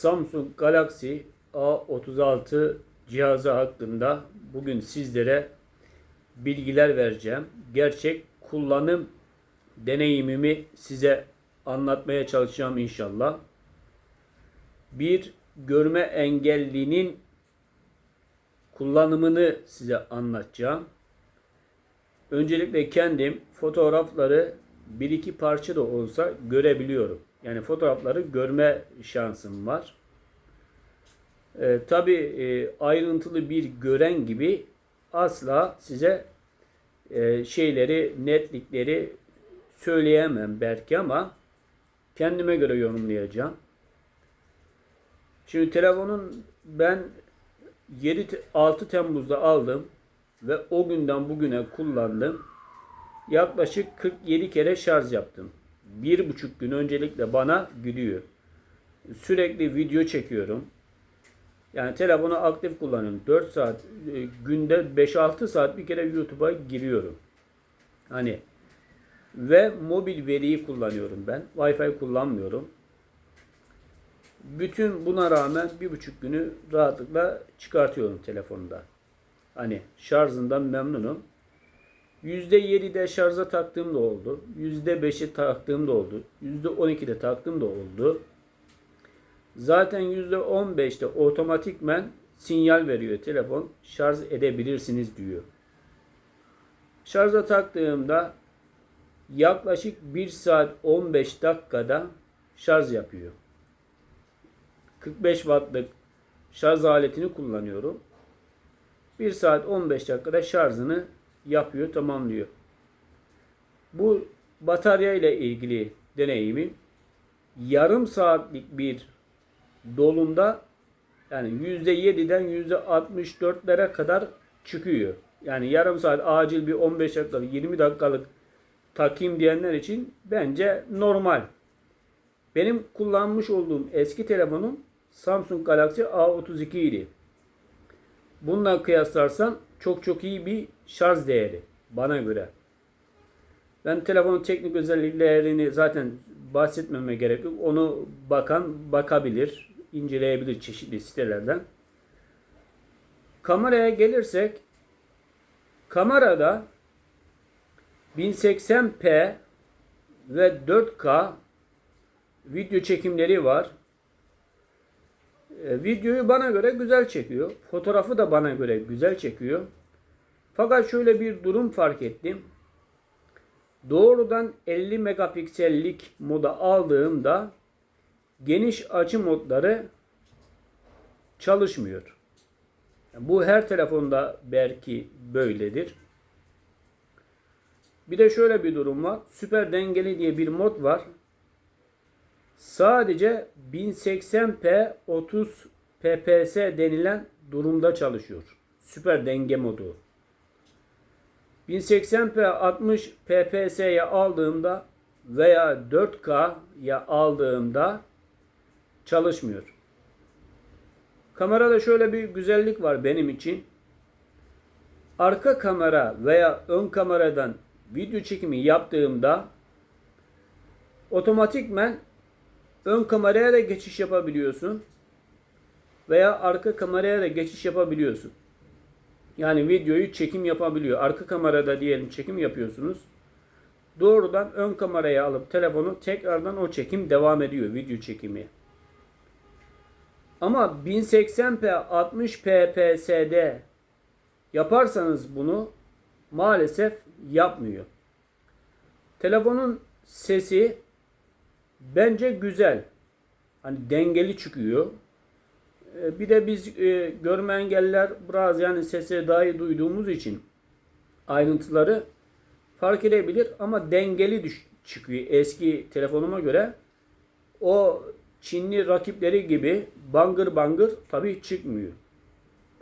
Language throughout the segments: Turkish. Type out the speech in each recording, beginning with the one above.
Samsung Galaxy A36 cihazı hakkında bugün sizlere bilgiler vereceğim. Gerçek kullanım deneyimimi size anlatmaya çalışacağım inşallah. Bir görme engellinin kullanımını size anlatacağım. Öncelikle kendim fotoğrafları bir iki parça da olsa görebiliyorum. Yani fotoğrafları görme şansım var. Ee, Tabi ayrıntılı bir gören gibi asla size e, şeyleri, netlikleri söyleyemem belki ama kendime göre yorumlayacağım. Şimdi telefonun ben 7 Te- 6 Temmuz'da aldım ve o günden bugüne kullandım. Yaklaşık 47 kere şarj yaptım. Bir buçuk gün öncelikle bana gülüyor. Sürekli video çekiyorum. Yani telefonu aktif kullanıyorum. 4 saat e, günde 5-6 saat bir kere YouTube'a giriyorum. Hani ve mobil veriyi kullanıyorum ben. Wi-Fi kullanmıyorum. Bütün buna rağmen bir buçuk günü rahatlıkla çıkartıyorum telefonda. Hani şarjından memnunum. %7'de şarja taktığım da oldu. %5'i taktığım da oldu. %12'de taktığım da oldu. Zaten %15'te otomatikmen sinyal veriyor telefon. Şarj edebilirsiniz diyor. Şarja taktığımda yaklaşık 1 saat 15 dakikada şarj yapıyor. 45 wattlık şarj aletini kullanıyorum. 1 saat 15 dakikada şarjını yapıyor, tamamlıyor. Bu batarya ile ilgili deneyimim yarım saatlik bir dolumda yani %7'den %64'lere kadar çıkıyor. Yani yarım saat acil bir 15 dakikalık 20 dakikalık takayım diyenler için bence normal. Benim kullanmış olduğum eski telefonum Samsung Galaxy A32 idi. Bununla kıyaslarsan çok çok iyi bir şarj değeri bana göre. Ben telefonun teknik özelliklerini zaten bahsetmeme gerek yok. Onu bakan bakabilir, inceleyebilir çeşitli sitelerden. Kameraya gelirsek kamerada 1080p ve 4K video çekimleri var. E, videoyu bana göre güzel çekiyor. Fotoğrafı da bana göre güzel çekiyor. Fakat şöyle bir durum fark ettim. Doğrudan 50 megapiksellik moda aldığımda geniş açı modları çalışmıyor. Bu her telefonda belki böyledir. Bir de şöyle bir durum var. Süper dengeli diye bir mod var. Sadece 1080p 30 pps denilen durumda çalışıyor. Süper denge modu. 1080p 60 pps'ye aldığımda veya 4K'ya aldığımda çalışmıyor. Kamerada şöyle bir güzellik var benim için. Arka kamera veya ön kameradan video çekimi yaptığımda otomatikmen ön kameraya da geçiş yapabiliyorsun veya arka kameraya da geçiş yapabiliyorsun. Yani videoyu çekim yapabiliyor. Arka kamerada diyelim çekim yapıyorsunuz. Doğrudan ön kameraya alıp telefonu tekrardan o çekim devam ediyor video çekimi. Ama 1080p 60 pps'de yaparsanız bunu maalesef yapmıyor. Telefonun sesi bence güzel. Hani dengeli çıkıyor. Ee, Bir de biz e, görme engelliler biraz yani sesi daha iyi duyduğumuz için ayrıntıları fark edebilir ama dengeli düş çıkıyor eski telefonuma göre. O Çinli rakipleri gibi bangır bangır tabii çıkmıyor.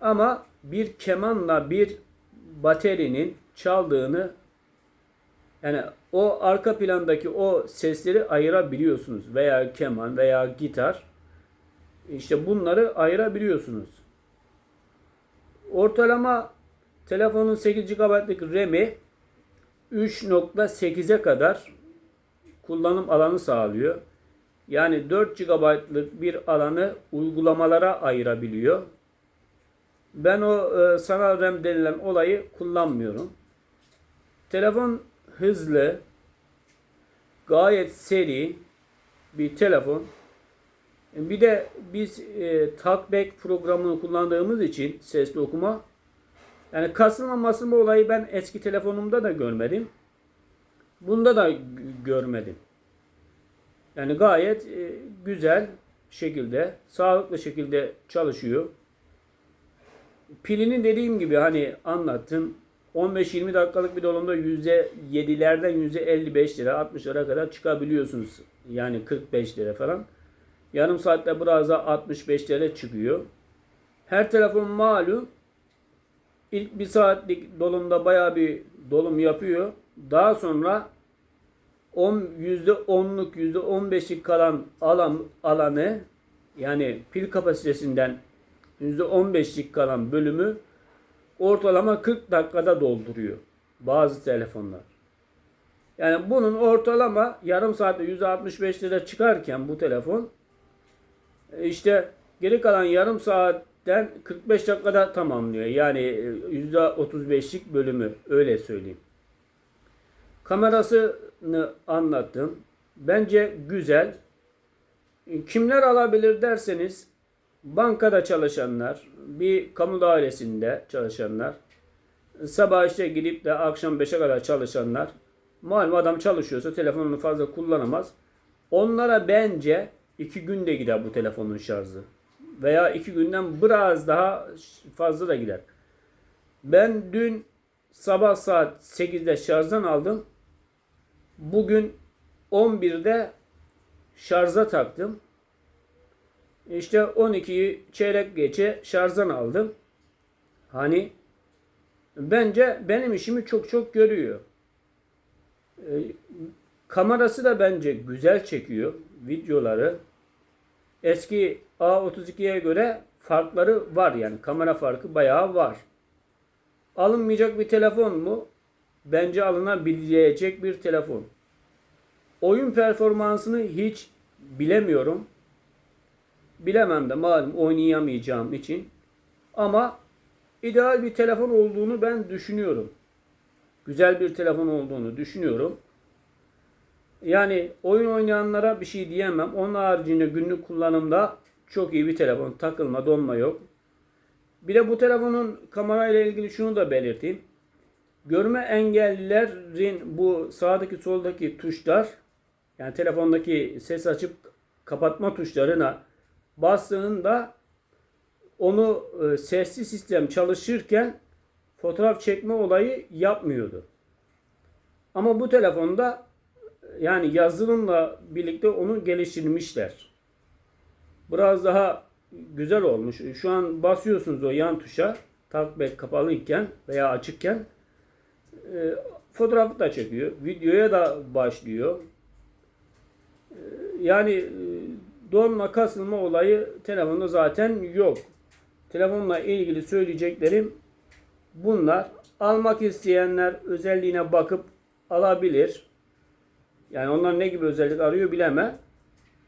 Ama bir kemanla bir baterinin çaldığını yani o arka plandaki o sesleri ayırabiliyorsunuz veya keman veya gitar işte bunları ayırabiliyorsunuz. Ortalama telefonun 8 GB'lık RAM'i 3.8'e kadar kullanım alanı sağlıyor. Yani 4 GB'lık bir alanı uygulamalara ayırabiliyor. Ben o e, sanal RAM denilen olayı kullanmıyorum. Telefon hızlı, gayet seri bir telefon. Bir de biz e, Talkback programını kullandığımız için sesli okuma yani kasılma masılma olayı ben eski telefonumda da görmedim. Bunda da görmedim. Yani gayet e, güzel şekilde, sağlıklı şekilde çalışıyor. Pilinin dediğim gibi hani anlattım. 15-20 dakikalık bir dolumda %7'lerden %55 lira 60 lira kadar çıkabiliyorsunuz. Yani 45 lira falan. Yarım saatte biraz da 65 lira çıkıyor. Her telefon malum ilk bir saatlik dolumda bayağı bir dolum yapıyor. Daha sonra 10 %10'luk %15'lik kalan alan alanı yani pil kapasitesinden %15'lik kalan bölümü ortalama 40 dakikada dolduruyor bazı telefonlar. Yani bunun ortalama yarım saatte 165 lira çıkarken bu telefon işte geri kalan yarım saatten 45 dakikada tamamlıyor. Yani e, %35'lik bölümü öyle söyleyeyim. Kamerasını anlattım. Bence güzel. Kimler alabilir derseniz bankada çalışanlar, bir kamu dairesinde çalışanlar, sabah işte gidip de akşam 5'e kadar çalışanlar, malum adam çalışıyorsa telefonunu fazla kullanamaz. Onlara bence 2 günde gider bu telefonun şarjı. Veya 2 günden biraz daha fazla da gider. Ben dün sabah saat 8'de şarjdan aldım. Bugün 11'de şarja taktım. İşte 12'yi çeyrek geçe şarjdan aldım. Hani bence benim işimi çok çok görüyor. Ee, kamerası da bence güzel çekiyor videoları. Eski A32'ye göre farkları var yani kamera farkı bayağı var. Alınmayacak bir telefon mu? Bence alınabilecek bir telefon. Oyun performansını hiç bilemiyorum. Bilemem de malum oynayamayacağım için. Ama ideal bir telefon olduğunu ben düşünüyorum. Güzel bir telefon olduğunu düşünüyorum. Yani oyun oynayanlara bir şey diyemem. Onun haricinde günlük kullanımda çok iyi bir telefon. Takılma, donma yok. Bir de bu telefonun kamerayla ilgili şunu da belirteyim. Görme engellilerin bu sağdaki soldaki tuşlar yani telefondaki ses açıp kapatma tuşlarına bastığında onu e, sesli sistem çalışırken fotoğraf çekme olayı yapmıyordu. Ama bu telefonda yani yazılımla birlikte onu geliştirmişler. Biraz daha güzel olmuş. Şu an basıyorsunuz o yan tuşa talkback kapalı iken veya açıkken e, fotoğrafı da çekiyor. Videoya da başlıyor. E, yani e, donma kasılma olayı telefonda zaten yok. Telefonla ilgili söyleyeceklerim bunlar. Almak isteyenler özelliğine bakıp alabilir. Yani onlar ne gibi özellik arıyor bilemem.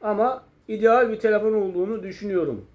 Ama ideal bir telefon olduğunu düşünüyorum.